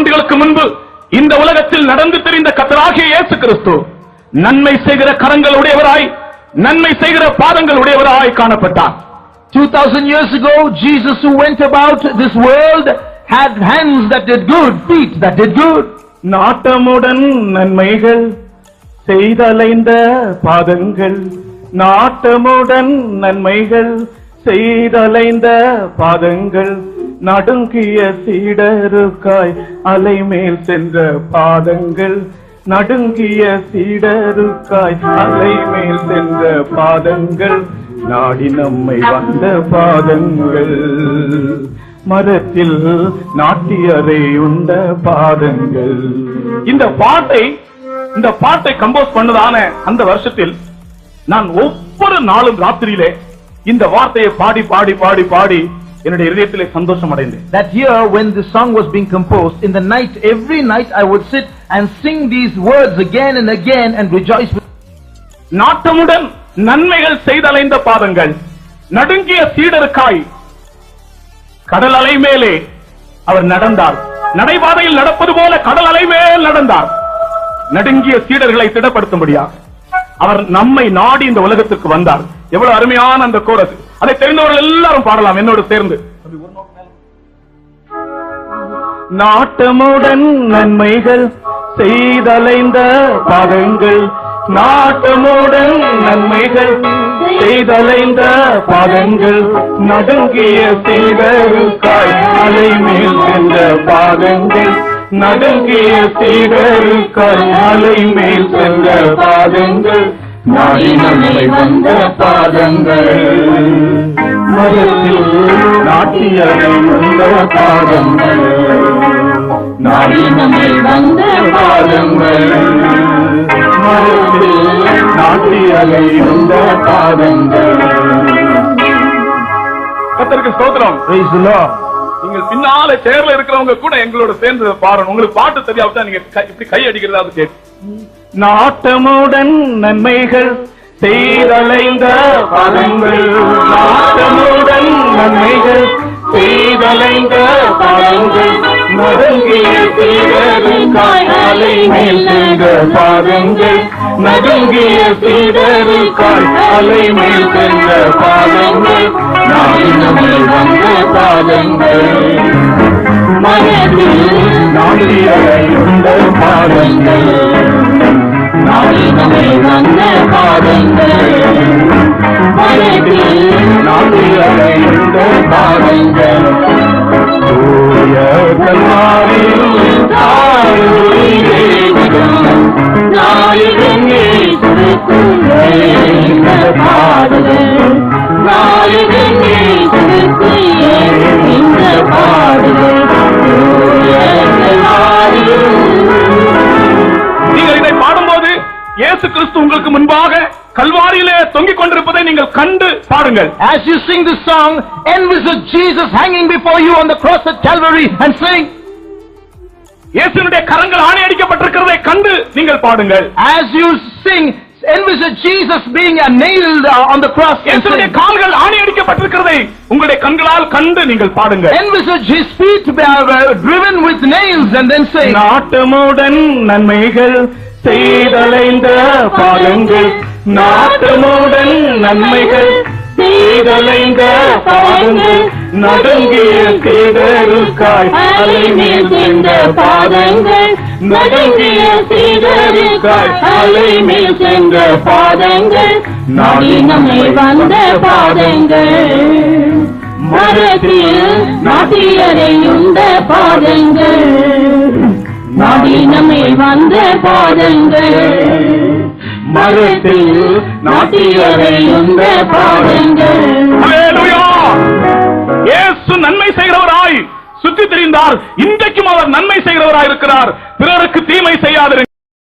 ஆண்டுகளுக்கு முன்பு இந்த உலகத்தில் நடந்து தெரிந்த கத்தராகிய இயேசு கிறிஸ்து நன்மை செய்கிற கரங்கள் உடையவராய் நன்மை செய்கிற பாதங்கள் உடையவராய் காணப்பட்டார். 2000 years ago, Jesus who went about this world had hands that did good, feet that did good. நாட்டமுடன் நன்மைகள் செய்தலைந்த பாதங்கள். நாட்டமுடன் நன்மைகள் செய்தலைந்த பாதங்கள். நடுங்கிய சீடருக்காய் அலைமேல் சென்ற பாதங்கள். நடுங்கிய சீடருக்காய் அலைமேல் சென்ற பாதங்கள். நாடி நம்மை வந்த பாதங்கள். மரத்தில் நாட்டியரை உண்ட பாதங்கள். இந்த பாட்டை இந்த பாட்டை கம்போஸ் பண்ணதான அந்த வருஷத்தில் நான் ஒவ்வொரு நாளும் ராத்திரியிலே இந்த வார்த்தையை பாடி பாடி பாடி பாடி என்னுடைய இதயத்திலே சந்தோஷம் அடைந்தேன் That year when the song was being composed, in the night, every night I would sit and sing these words again and again and rejoice with நாட்டமுடன் நன்மைகள் செய்தலைந்த பாதங்கள் நடுங்கிய சீடருக்காய் கடல் அலை மேலே அவர் நடந்தார். நடைபாதையில் நடப்பது போல கடல் அலை மேல் நடந்தார். நடுங்கிய சீடர்களை திடப்படுத்தும்படியாக அவர் நம்மை நாடி இந்த உலகத்துக்கு வந்தார். எவ்வளவு அருமையான அந்த கோரஸ். அதை தெரிந்தவர்கள் எல்லாரும் பாடலாம் என்னோடு சேர்ந்து. நாட்டமுடன் நன்மைகள் செய்தலைந்த பாதங்கள் நாட்டமுடன் நன்மைகள் செய்தலைந்த பாதங்கள் நடுங்கிய சீடருக்காய் அலைமேல் சென்ற பாதங்கள் நடுங்கிய சீடருக்காய் அலைமேல் சென்ற பாதங்கள் நாடி நம்மை வந்த பாதங்கள். மரத்தில் நாட்டியரை வந்த பாதங்கள். நாடி நம்மை வந்த பாதங்கள். மரத்தில் நாட்டியரை வந்த பாதங்கள். கத்தருக்கு ஸ்தோத்திரம். நீங்கள் பின்னால சேர்ல இருக்கிறவங்க கூட எங்களோட சேர்ந்து பாடணும் உங்களுக்கு பாட்டு தெரியாவிட்டா நீங்க கை- இப்படி கை அடிக்கிறதாவது கேட்டு நாட்டமுடன் நன்மைகள் செய்தலைந்த பலங்கள் நாட்டமுடன் நன்மைகள் செய்தலைந்த பலங்கள் நடுங்கிய சீடருக்காய் அலை மேல் சென்ற பாதங்கள். நடுங்கிய சீடருக்காய் அலை மேல் சென்ற பாதங்கள். நாடி வந்த பாதங்கள். மனதில் நாடி அலையுண்ட பாதங்கள். வந்த பாதங்கள் மனதில் நாடி அலையுண்ட பாதங்கள் தூய கல்வாரியில் தாழ்வுரி தேவனம் நாயகன் இயேசு கிறிஸ்து உங்களுக்கு முன்பாக கல்வாரியிலே தொங்கிக் கொண்டிருப்பதை நீங்கள் கண்டு பாடுங்கள் As you sing this song, envisage Jesus hanging before you on the cross at Calvary and sing. இயேசுனுடைய கரங்கள் ஆணையடிக்கப்பட்டிருக்கிறதை கண்டு நீங்கள் பாடுங்கள் As you sing, envisage Jesus being uh, nailed uh, on the cross sing. கால்கள் ஆணையடிக்கப்பட்டிருக்கிறதை உங்களுடைய கண்களால் கண்டு நீங்கள் பாடுங்கள் Envisage his feet uh, uh, driven with nails and then sing. நாட்டமுடன் நன்மைகள் செய்தலைந்த பாதங்கள் நாட்டமுடன் நன்மைகள். செய்தலைந்த பாதங்கள் நடுங்கிய சீடருக்காய் அலைமேல் சென்ற பாதங்கள். நடுங்கிய சீடருக்காய் அலைமேல் சென்ற பாதங்கள். நாடி வந்த பாதங்கள். மரத்தில் நாட்டியரையுண்ட பாதங்கள். நவீனமே வந்த பாதங்கள். மரத்தில் நாட்டியரையுண்ட பாதங்கள். இயேசு நன்மை செய்கிறவராய். சுற்றி திரிந்தார். இன்றைக்கும் அவர் நன்மை செய்கிறவராய் இருக்கிறார் பிறருக்கு தீமை செய்யாதிருங்கள்.